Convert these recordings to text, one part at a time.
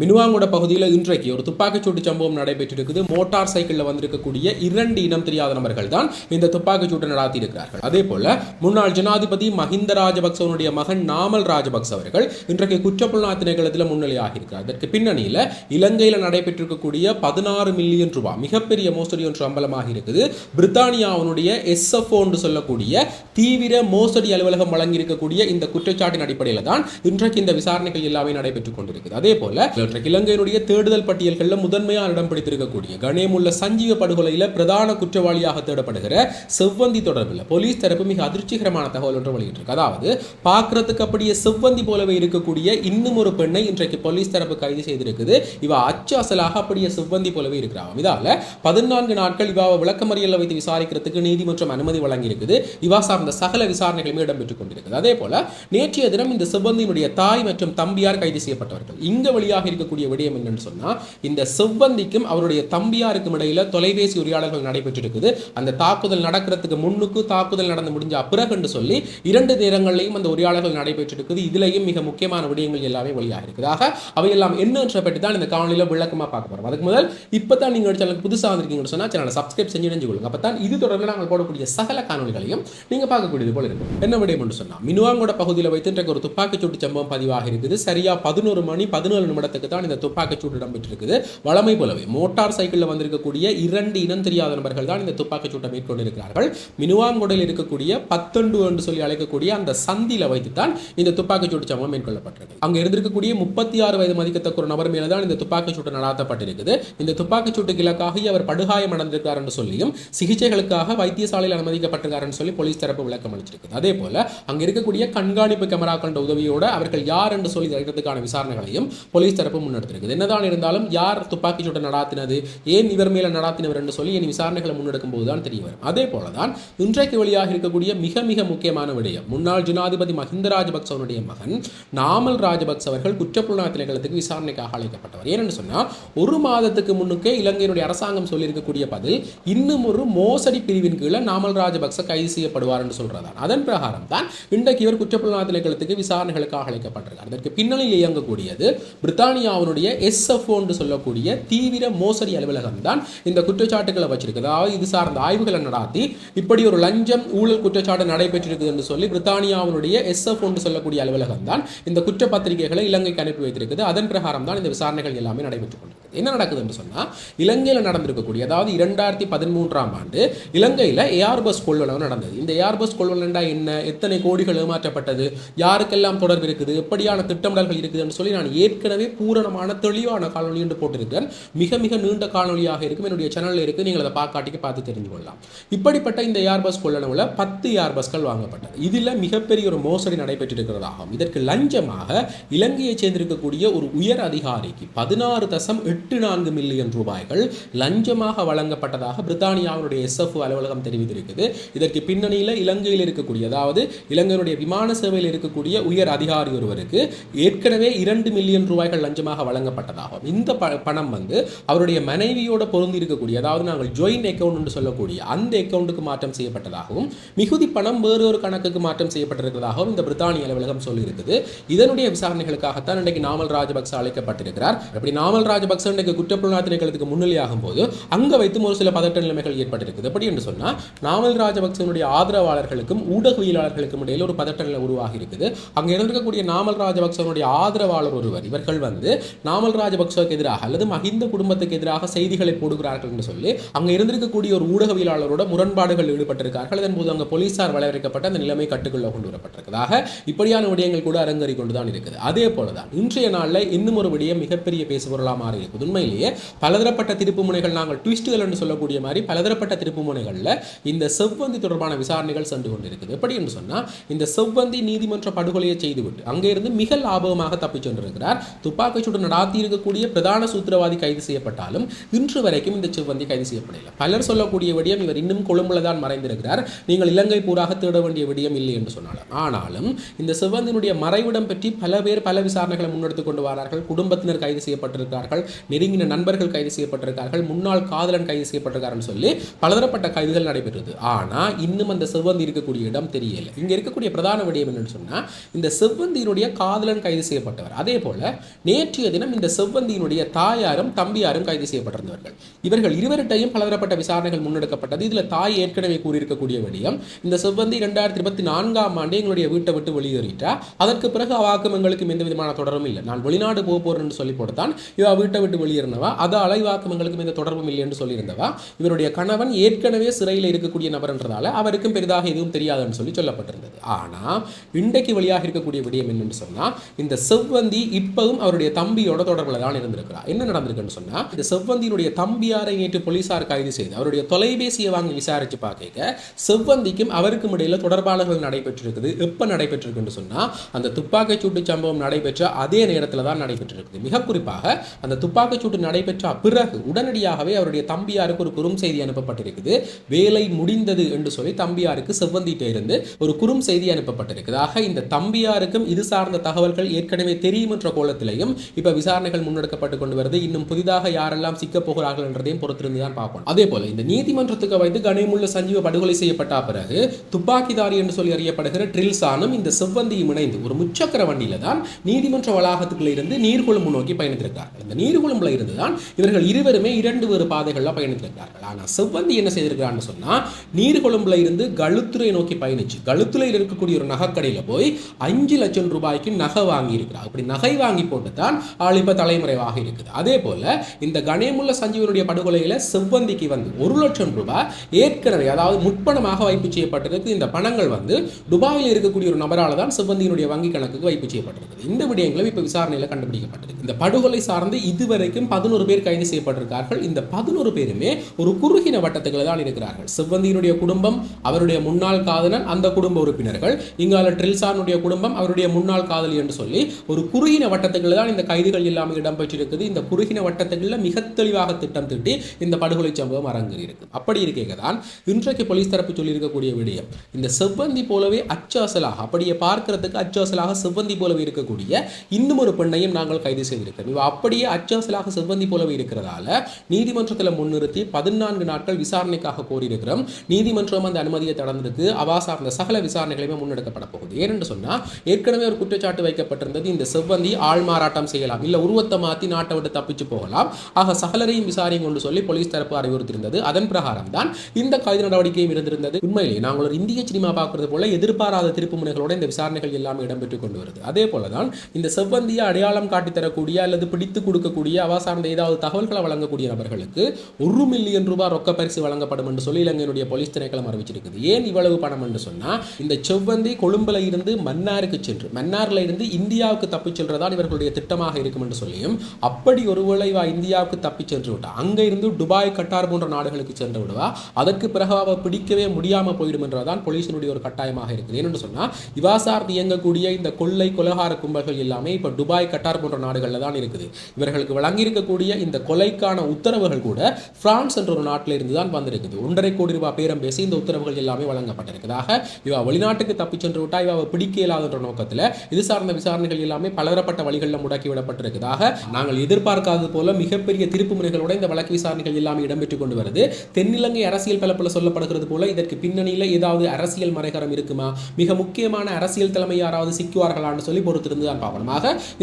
மினுவாங்குட பகுதியில் இன்றைக்கு ஒரு துப்பாக்கிச்சூட்டு சம்பவம் நடைபெற்றிருக்குது. மோட்டார் சைக்கிளில் வந்திருக்கக்கூடிய இரண்டு இனம் தெரியாத நபர்கள் தான் இந்த துப்பாக்கிச்சூட்டை நடாத்தி இருக்கிறார்கள். அதே போல முன்னாள் ஜனாதிபதி மஹிந்த ராஜபக்சவனுடைய மகன் நாமல் ராஜபக்ச அவர்கள் இன்றைக்கு குற்றப்புலனா திணைக்களத்தில் முன்னிலையாக இருக்கிறார். அதற்கு பின்னணியில் இலங்கையில் நடைபெற்றிருக்கக்கூடிய பதினாறு மில்லியன் ரூபாய் மிகப்பெரிய மோசடி ஒன்று அம்பலமாக இருக்குது. பிரித்தானியாவுடைய எஸ்எஃப்ஓ என்று சொல்லக்கூடிய தீவிர மோசடி அலுவலகம் வழங்கியிருக்கக்கூடிய இந்த குற்றச்சாட்டின் அடிப்படையில் தான் இன்றைக்கு இந்த விசாரணைகள் எல்லாமே நடைபெற்றுக் கொண்டிருக்குது. அதே போல இன்றைக்கு இலங்கையினுடைய தேடுதல் பட்டியல்களில் முதன்மையாக இடம் பிடித்திருக்கக்கூடிய கணேமுள்ள சஞ்சீவ படுகொலையில் பிரதான குற்றவாளியாக தேடப்படுகிற செவ்வந்தி தொடர்பில் போலீஸ் தரப்பு மிக அதிர்ச்சிகரமான தகவல் ஒன்று வெளியிட்டிருக்கு. அதாவது பார்க்கறதுக்கு அப்படியே செவ்வந்தி போலவே இருக்கக்கூடிய இன்னும் ஒரு பெண்ணை இன்றைக்கு போலீஸ் தரப்பு கைது செய்திருக்குது. இவ அச்சாசலாக அப்படியே செவ்வந்தி போலவே இருக்கிறாங்க இதால பதினான்கு நாட்கள் இவாவை விளக்கமறியலில் வைத்து விசாரிக்கிறதுக்கு நீதிமன்றம் அனுமதி வழங்கியிருக்குது. இவா சார்ந்த சகல விசாரணைகளுமே இடம்பெற்றுக் கொண்டிருக்குது. அதே போல நேற்றைய தினம் இந்த செவ்வந்தியினுடைய தாய் மற்றும் தம்பியார் கைது செய்யப்பட்டவர்கள். இங்க வழியாக இருக்கக்கூடிய விடயம் என்னன்னு சொன்னா இந்த செவ்வந்திக்கும் அவருடைய தம்பியாருக்கும் இடையில தொலைபேசி உரையாடல்கள் நடைபெற்றிருக்குது. அந்த தாக்குதல் நடக்கிறதுக்கு முன்னுக்கு தாக்குதல் நடந்து முடிஞ்ச பிறகுன்னு சொல்லி இரண்டு நேரங்களையும் அந்த உரையாடல்கள் நடைபெற்றிருக்குது. இதுலயும் மிக முக்கியமான விடயங்கள் எல்லாமே வெளியாக இருக்குதாக அவையெல்லாம் என்னன்ற பற்றி தான் இந்த காணொலியில விளக்கமா பார்க்க போறோம். அதுக்கு முதல் இப்பதான் நீங்க சேனலுக்கு புதுசாக வந்திருக்கீங்கன்னு சொன்னா சேனலை சப்ஸ்கிரைப் செஞ்சு நினைஞ்சு கொள்ளுங்க அப்பதான் இது தொடர்பில் நாங்கள் போடக்கூடிய சகல காணொலிகளையும் நீங்க பார்க்கக்கூடியது போல இருக்கும். என்ன விடயம் என்று சொன்னா மினுவாங்கோட பகுதியில் வைத்து இன்றைக்கு ஒரு துப்பாக்கிச்சூட்டு சம்பவம் பதிவாக இருக்குது. சரியா பதினோரு மணி பதினேழு நிமிடத்துக்கு தான் இந்த துப்பாக்கிச்சூட்டு இடம்பெற்றிருக்குது. வளமை போலவே மோட்டார் சைக்கிளில் வந்திருக்கக்கூடிய இரண்டு இனம் தெரியாத நபர்கள் தான் இந்த துப்பாக்கிச்சூட்டை மேற்கொண்டிருக்கிறார்கள். மினுவாங்கோடையில் இருக்கக்கூடிய பத்தொண்டு என்று சொல்லி அழைக்கக்கூடிய அந்த சந்தில வைத்து தான் இந்த துப்பாக்கிச்சூட்டு சம்பவம் மேற்கொள்ளப்பட்டிருக்கு. அங்கே இருந்திருக்கக்கூடிய முப்பத்தி ஆறு வயது மதிக்கத்தக்க ஒரு நபர் மேலே தான் இந்த துப்பாக்கிச்சூட்டு நடாத்தப்பட்டிருக்குது. இந்த துப்பாக்கிச்சூட்டுக்கு இலக்காகி அவர் படுகாயம் அடைந்திருக்கிறார் என்று சொல்லியும் சிகிச்சைகளுக்காக வைத்தியசாலையில் அனுமதிக்கப்பட்டிருக்காருன்னு சொல்லி போலீஸ் தரப்பு விளக்கம் அளிச்சிருக்கு அதே போல அங்க இருக்கக்கூடிய கண்காணிப்பு கேமராக்கள உதவியோடு அவர்கள் யார் என்று சொல்லி அறிகிறதுக்கான விசாரணைகளையும் போலீஸ் தரப்பு தரப்பு முன்னெடுத்திருக்குது. என்னதான் இருந்தாலும் யார் துப்பாக்கி சூட்டை நடாத்தினது ஏன் இவர் மேலே நடாத்தினவர் என்று சொல்லி இனி விசாரணைகளை முன்னெடுக்கும் போதுதான் தெரிய வரும். அதே போலதான் இன்றைக்கு வெளியாக இருக்கக்கூடிய மிக மிக முக்கியமான விடயம் முன்னாள் ஜனாதிபதி மஹிந்த ராஜபக்சவனுடைய மகன் நாமல் ராஜபக்ச அவர்கள் குற்றப்புலனாய்வு திணைக்களத்துக்கு விசாரணைக்காக அழைக்கப்பட்டவர். ஏன்னு சொன்னால் ஒரு மாதத்துக்கு முன்னுக்கே இலங்கையினுடைய அரசாங்கம் சொல்லியிருக்கக்கூடிய பதில் இன்னும் ஒரு மோசடி பிரிவின் கீழே நாமல் ராஜபக்ச கைது செய்யப்படுவார் என்று சொல்றதான் அதன் பிரகாரம் தான் இன்றைக்கு இவர் குற்றப்புலனாய்வு திணைக்களத்துக்கு விசாரணைகளுக்காக அழைக்கப்பட்டிருக்கார். அதற்கு பின்னணியில் இயங்கக்கூடியது பிரித்தானிய பிரித்தானியாவினுடைய எஸ்எஃப்ஓன்று சொல்லக்கூடிய தீவிர மோசடி அலுவலகம் தான் இந்த குற்றச்சாட்டுகளை வச்சிருக்கு அதாவது இது சார்ந்த ஆய்வுகளை நடாத்தி இப்படி ஒரு லஞ்சம் ஊழல் குற்றச்சாட்டு நடைபெற்றிருக்குது என்று சொல்லி பிரித்தானியாவினுடைய எஸ்எஃப் என்று சொல்லக்கூடிய அலுவலகம் தான் இந்த குற்றப்பத்திரிகைகளை இலங்கைக்கு அனுப்பி வைத்திருக்குது. அதன் பிரகாரம் தான் இந்த விசாரணைகள் எல்லாமே நடைபெற்றுக் கொண்டு என்ன நடக்குது என்று சொன்னா இலங்கையில் நடந்திருக்கக்கூடிய அதாவது இரண்டாயிரத்தி பதிமூன்றாம் ஆண்டு இலங்கையில் ஏஆர் பஸ் கொள்வனவு நடந்தது. இந்த ஏஆர் பஸ் கொள்வனண்டா என்ன? எத்தனை கோடிகள் ஏமாற்றப்பட்டது? யாருக்கெல்லாம் தொடர்பு இருக்குது? எப்படியான திட்டமிடல்கள் இருக்குதுன்னு சொல்லி நான் ஏற்கனவே பூரணமான தெளிவான காணொலி என்று போட்டிருக்கிறேன். மிக மிக நீண்ட காணொலியாக இருக்கும். என்னுடைய சேனலில் இருக்கு. நீங்கள் அதை பார்க்காட்டிக்கு பார்த்து தெரிஞ்சு கொள்ளலாம். இப்படிப்பட்ட இந்த ஏஆர் பஸ் கொள்ளளவில் பத்து ஏர் பஸ்கள் வாங்கப்பட்டது. இதில் மிகப்பெரிய ஒரு மோசடி நடைபெற்றிருக்கிறதாகும். இதற்கு லஞ்சமாக இலங்கையை சேர்ந்திருக்கக்கூடிய ஒரு உயர் அதிகாரிக்கு பதினாறு தசம் எட்டு எட்டு நான்கு மில்லியன் ரூபாய்கள் லஞ்சமாக வழங்கப்பட்டதாக பிரித்தானியாவுடைய எஸ்எஃப் அலுவலகம் தெரிவித்திருக்குது இதற்கு பின்னணியில் இலங்கையில் இருக்கக்கூடிய அதாவது இலங்கையினுடைய விமான சேவையில் இருக்கக்கூடிய உயர் அதிகாரி ஒருவருக்கு ஏற்கனவே இரண்டு மில்லியன் ரூபாய்கள் லஞ்சமாக வழங்கப்பட்டதாகும் இந்த பணம் வந்து அவருடைய மனைவியோட பொருந்தி இருக்கக்கூடிய அதாவது நாங்கள் ஜாயின் அக்கௌண்ட் என்று சொல்லக்கூடிய அந்த அக்கௌண்ட்டுக்கு மாற்றம் செய்யப்பட்டதாகவும் மிகுதி பணம் வேறு ஒரு கணக்குக்கு மாற்றம் செய்யப்பட்டிருக்கிறதாகவும் இந்த பிரித்தானிய அலுவலகம் சொல்லியிருக்குது. இதனுடைய விசாரணைகளுக்காகத்தான் இன்றைக்கு நாமல் ராஜபக்ச அழைக்கப்பட்டிருக்கிறார். அப்படி நாமல் ராஜபக்ச இன்றைக்கு குற்றப்புலனாய்வு திணைக்களத்துக்கு முன்னிலையாகும் போது அங்கே வைத்தும் ஒரு சில பதட்ட நிலைமைகள் ஏற்பட்டிருக்குது. எப்படி என்று சொன்னால் நாமல் ராஜபக்சனுடைய ஆதரவாளர்களுக்கும் ஊடகவியலாளர்களுக்கும் இடையில் ஒரு பதட்ட நிலை உருவாகி இருக்குது அங்கே இருந்திருக்கக்கூடிய நாமல் ராஜபக்சனுடைய ஆதரவாளர் ஒருவர் இவர்கள் வந்து நாமல் ராஜபக்சவுக்கு எதிராக அல்லது மஹிந்த குடும்பத்துக்கு எதிராக செய்திகளை போடுகிறார்கள் என்று சொல்லி அங்கே இருந்திருக்கக்கூடிய ஒரு ஊடகவியலாளரோட முரண்பாடுகள் ஈடுபட்டிருக்கார்கள். அதன் போது அங்கே போலீசார் வளவிற்கப்பட்ட அந்த நிலைமை கட்டுக்குள்ள கொண்டு வரப்பட்டிருக்கதாக இப்படியான விடயங்கள் கூட அரங்கறி கொண்டு தான் இருக்குது. அதே போலதான் இன்றைய நாளில் இன்னும் ஒரு விடயம் மிகப்பெரிய பேசுபொருளாக மாறி இருக்குது உண்மையிலேயே பலதரப்பட்ட திருப்பு முனைகள் நாங்கள் ட்விஸ்ட்டுகள் என்று சொல்லக்கூடிய மாதிரி பலதரப்பட்ட திருப்பு முனைகளில் இந்த செவ்வந்தி தொடர்பான விசாரணைகள் சென்று கொண்டிருக்குது. எப்படி என்று சொன்னால் இந்த செவ்வந்தி நீதிமன்ற படுகொலையை செய்துவிட்டு அங்கே இருந்து மிக லாபகமாக தப்பிச் சென்றிருக்கிறார். துப்பாக்கிச்சூடு நடாத்தி இருக்கக்கூடிய பிரதான சூத்திரவாதி கைது செய்யப்பட்டாலும் இன்று வரைக்கும் இந்த செவ்வந்தி கைது செய்யப்படவில்லை பலர் சொல்லக்கூடிய விடயம் இவர் இன்னும் கொழும்புல தான் மறைந்திருக்கிறார். நீங்கள் இலங்கை பூராக தேட வேண்டிய விடயம் இல்லை என்று சொன்னாலும். ஆனாலும் இந்த செவ்வந்தினுடைய மறைவிடம் பற்றி பல பேர் பல விசாரணைகளை முன்னெடுத்துக் கொண்டு வரார்கள். குடும்பத்தினர் கைது செய்யப்பட்டிருக்கிறார்கள். நெருங்கின நண்பர்கள் கைது செய்யப்பட்டிருக்கார்கள் முன்னாள் காதலன் கைது செய்யப்பட்டிருக்காருன்னு சொல்லி பலதரப்பட்ட கைதுகள் நடைபெறுது ஆனால் இன்னும் அந்த செவ்வந்தி இருக்கக்கூடிய இடம் தெரியல. இங்கே இருக்கக்கூடிய பிரதான விடயம் என்னன்னு சொன்னால் இந்த செவ்வந்தியினுடைய காதலன் கைது செய்யப்பட்டவர். அதே போல நேற்றைய தினம் இந்த செவ்வந்தியினுடைய தாயாரும் தம்பியாரும் கைது செய்யப்பட்டிருந்தவர்கள். இவர்கள் இருவர்கிட்டையும் பலதரப்பட்ட விசாரணைகள் முன்னெடுக்கப்பட்டது. இதுல தாய் ஏற்கனவே கூறியிருக்கக்கூடிய விடயம் இந்த செவ்வந்தி இரண்டாயிரத்தி இருபத்தி நான்காம் ஆண்டு எங்களுடைய வீட்டை விட்டு வெளியேறிட்டா அதற்கு பிறகு அவாக்கும் எங்களுக்கும் எந்த விதமான தொடரும் இல்லை. நான் வெளிநாடு போக போறேன்னு சொல்லி போட்டுத்தான் இவ வீட்டை விட்டு வெளியேறினவா? அது இவாக்கும் இந்த தொடர்பும் இல்லை என்று சொல்லியிருந்தவா? இவருடைய கணவன் ஏற்கனவே சிறையில் இருக்கக்கூடிய நபர்ன்றதால அவருக்கும் பெரிதாக எதுவும் தெரியாதுன்னு சொல்லி சொல்லப்பட்டிருந்தது. ஆனால் இன்றைக்கு வழியாக இருக்கக்கூடிய விடயம் என்னன்னு சொன்னால் இந்த செவ்வந்தி இப்பவும் அவருடைய தம்பியோட தொடர்பில் தான் இருந்திருக்கிறார் என்ன நடந்திருக்குன்னு சொன்னால் இந்த செவ்வந்தியினுடைய தம்பியாரை நேற்று போலீசார் கைது செய்து அவருடைய தொலைபேசியை வாங்கி விசாரித்து பார்க்க செவ்வந்திக்கும் அவருக்கும் இடையில் தொடர்பாளர்கள் நடைபெற்றிருக்குது. எப்போ நடைபெற்றிருக்குன்னு சொன்னால் அந்த துப்பாக்கிச்சூட்டு சம்பவம் நடைபெற்ற அதே நேரத்தில் தான் நடைபெற்றிருக்குது. மிக குறிப்பாக அந்த துப்பாக்கி சூட்டு நடைபெற்ற பிறகு உடனடியாகவே அவருடைய தம்பியாருக்கு ஒரு குறும் செய்தி அனுப்பப்பட்டிருக்குது. வேலை முடிந்தது என்று சொல்லி தம்பியாருக்கு செவ்வந்திட்ட இருந்து ஒரு குறும் செய்தி அனுப்பப்பட்டிருக்குது. ஆக இந்த தம்பியாருக்கும் இது சார்ந்த தகவல்கள் ஏற்கனவே தெரியும் என்ற கோலத்திலையும் இப்ப விசாரணைகள் முன்னெடுக்கப்பட்டு கொண்டு வருது. இன்னும் புதிதாக யாரெல்லாம் சிக்க போகிறார்கள் என்றதையும் பொறுத்திருந்து தான் பார்க்கணும் அதே போல இந்த நீதிமன்றத்துக்கு வைத்து கனிமுள்ள சஞ்சீவ படுகொலை செய்யப்பட்ட பிறகு துப்பாக்கிதாரி என்று சொல்லி அறியப்படுகிற ட்ரில்சானும் இந்த செவ்வந்தியும் இணைந்து ஒரு முச்சக்கர வண்டியில தான் நீதிமன்ற வளாகத்துக்குள்ள இருந்து நீர்குழம்பு நோக்கி பயணித்திருக்கார் இந்த நீர்குழம்பு நீர்கொழும்புல இருந்து தான் இவர்கள் இருவருமே இரண்டு வேறு பாதைகளில் பயணித்திருக்கிறார்கள். ஆனால் செவ்வந்தி என்ன செய்திருக்கிறான்னு சொன்னா நீர்கொழும்புல இருந்து கழுத்துறை நோக்கி பயணிச்சு கழுத்துறையில் இருக்கக்கூடிய ஒரு நகைக்கடையில் போய் அஞ்சு லட்சம் ரூபாய்க்கு நகை வாங்கி இருக்கிறார் அப்படி நகை வாங்கி போட்டு தான் ஆள் இப்போ தலைமறைவாக இருக்குது. அதே போல இந்த கணேமுள்ள சஞ்சீவனுடைய படுகொலையில செவ்வந்திக்கு வந்து ஒரு லட்சம் ரூபாய் ஏற்கனவே அதாவது முற்பணமாக வைப்பு செய்யப்பட்டிருக்கு இந்த பணங்கள் வந்து துபாயில் இருக்கக்கூடிய ஒரு நபரால் தான் செவ்வந்தியினுடைய வங்கி கணக்குக்கு வைப்பு செய்யப்பட்டிருக்குது. இந்த விடயங்களும் இப்ப விசாரணையில் கண்டுபிடிக்கப்பட்டிருக்கு. இந்த படுகொலை சார்ந்து இதுவரை வரைக்கும் பதினோரு பேர் கைது செய்யப்பட்டிருக்கார்கள். இந்த பதினோரு பேருமே ஒரு குறுகின வட்டத்துக்குள்ள தான் இருக்கிறார்கள். செவ்வந்தியினுடைய குடும்பம் அவருடைய முன்னாள் காதலன் அந்த குடும்ப உறுப்பினர்கள். இங்கால ட்ரில்சானுடைய குடும்பம் அவருடைய முன்னாள் காதலி என்று சொல்லி ஒரு குறுகின வட்டத்துக்குள்ள தான் இந்த கைதுகள் எல்லாமே இடம்பெற்றிருக்குது. இந்த குறுகின வட்டத்துக்குள்ள மிக தெளிவாக திட்டம் திட்டி இந்த படுகொலை சம்பவம் அரங்கேறி இருக்கு அப்படி இருக்கேங்க தான் இன்றைக்கு போலீஸ் தரப்பு சொல்லியிருக்கக்கூடிய விடயம் இந்த செவ்வந்தி போலவே அச்சாசலாக அப்படியே பார்க்கறதுக்கு அச்சாசலாக செவ்வந்தி போலவே இருக்கக்கூடிய இன்னும் ஒரு பெண்ணையும் நாங்கள் கைது செய்திருக்கிறோம். இவ அப்படியே அச்சாசலாக செவ்வந்தி போலவே இருக்கிறதால நீதிமன்றத்தில் முன்னிறுத்தி பதினான்கு நாட்கள் விசாரணைக்காக கோரியிருக்கிறோம். நீதிமன்றம் அந்த அனுமதியை தடந்திருக்கு அவா சார்ந்த சகல விசாரணைகளையுமே முன்னெடுக்கப்பட போகுது. ஏனென்று சொன்னால் ஏற்கனவே ஒரு குற்றச்சாட்டு வைக்கப்பட்டிருந்தது. இந்த செவ்வந்தி ஆள் மாறாட்டம் செய்யலாம். இல்லை உருவத்தை மாற்றி நாட்டை விட்டு தப்பிச்சு போகலாம். ஆக சகலரையும் விசாரிங்க கொண்டு சொல்லி போலீஸ் தரப்பு அறிவுறுத்திருந்தது அதன் பிரகாரம் தான் இந்த கைது நடவடிக்கையும் இருந்திருந்தது. உண்மையிலேயே நாங்கள் ஒரு இந்திய சினிமா பார்க்கறது போல எதிர்பாராத திருப்பு முனைகளோட இந்த விசாரணைகள் எல்லாமே இடம்பெற்று கொண்டு வருது. அதே போல தான் இந்த செவ்வந்தியை அடையாளம் காட்டி தரக்கூடிய அல்லது பிடித்து கொடுக்கக்கூடிய இந்தியாவா சார்ந்த ஏதாவது தகவல்களை வழங்கக்கூடிய நபர்களுக்கு ஒரு மில்லியன் ரூபாய் ரொக்க பரிசு வழங்கப்படும் என்று சொல்லி இலங்கையினுடைய போலீஸ் திணைக்களம் அறிவிச்சிருக்குது. ஏன் இவ்வளவு பணம் என்று சொன்னால் இந்த செவ்வந்தி கொழும்புல இருந்து மன்னாருக்கு சென்று மன்னாரில் இருந்து இந்தியாவுக்கு தப்பிச் செல்றதான் இவர்களுடைய திட்டமாக இருக்கும் என்று சொல்லியும் அப்படி ஒருவேளை இவா இந்தியாவுக்கு தப்பிச் சென்று விட்டா அங்கே இருந்து துபாய் கட்டார் போன்ற நாடுகளுக்கு சென்று விடுவா அதற்கு பிறகு அவ பிடிக்கவே முடியாமல் போயிடும் என்றதான் போலீசினுடைய ஒரு கட்டாயமாக இருக்குது. ஏனென்று சொன்னால் இவா சார்ந்து இயங்கக்கூடிய இந்த கொள்ளை கொலகார கும்பல்கள் எல்லாமே இப்போ துபாய் கட்டார் போன்ற நாடுகளில் தான் இருக்குது. இவர்களுக்கு வழங்கி இருக்கக்கூடிய இந்த கொலைக்கான உத்தரவுகள் கூட பிரான்ஸ் என்ற ஒரு நாட்டில் இருந்து தான் வந்திருக்குது. ஒன்றரை கோடி ரூபாய் பேரம் பேசி இந்த உத்தரவுகள் எல்லாமே வழங்கப்பட்டிருக்குதாக இவா வெளிநாட்டுக்கு தப்பி சென்று விட்டா இவ பிடிக்க இயலாத நோக்கத்தில் இது சார்ந்த விசாரணைகள் எல்லாமே பலதரப்பட்ட வழிகளில் முடக்கி விடப்பட்டிருக்குதாக நாங்கள் எதிர்பார்க்காதது போல மிகப்பெரிய திருப்பு முறைகளோட இந்த வழக்கு விசாரணைகள் எல்லாமே இடம்பெற்றுக் கொண்டு வருது. தென்னிலங்கை அரசியல் பலப்பில் சொல்லப்படுகிறது போல இதற்கு பின்னணியில் ஏதாவது அரசியல் மறைகரம் இருக்குமா? மிக முக்கியமான அரசியல் தலைமை யாராவது சிக்குவார்களான்னு சொல்லி பொறுத்திருந்து தான் பார்க்கணும்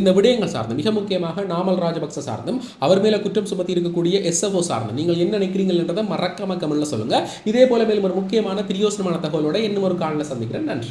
இந்த விடயங்கள் சார்ந்து மிக முக்கியமாக நாமல் ராஜபக்ச சார்ந்தும் அவர் மேல குற்றம் சுமத்தி இருக்கக்கூடிய எஸ்எஃப்ஓ சார்ந்தும். நீங்கள் என்ன நினைக்கிறீங்கன்றதை மறக்காம கமெண்ட்ல சொல்லுங்க. இதே போல மேலும் ஒரு முக்கியமான பிரியோசனமான தகவலோட இன்னும் ஒரு காலில் சந்திக்கிறேன். நன்றி.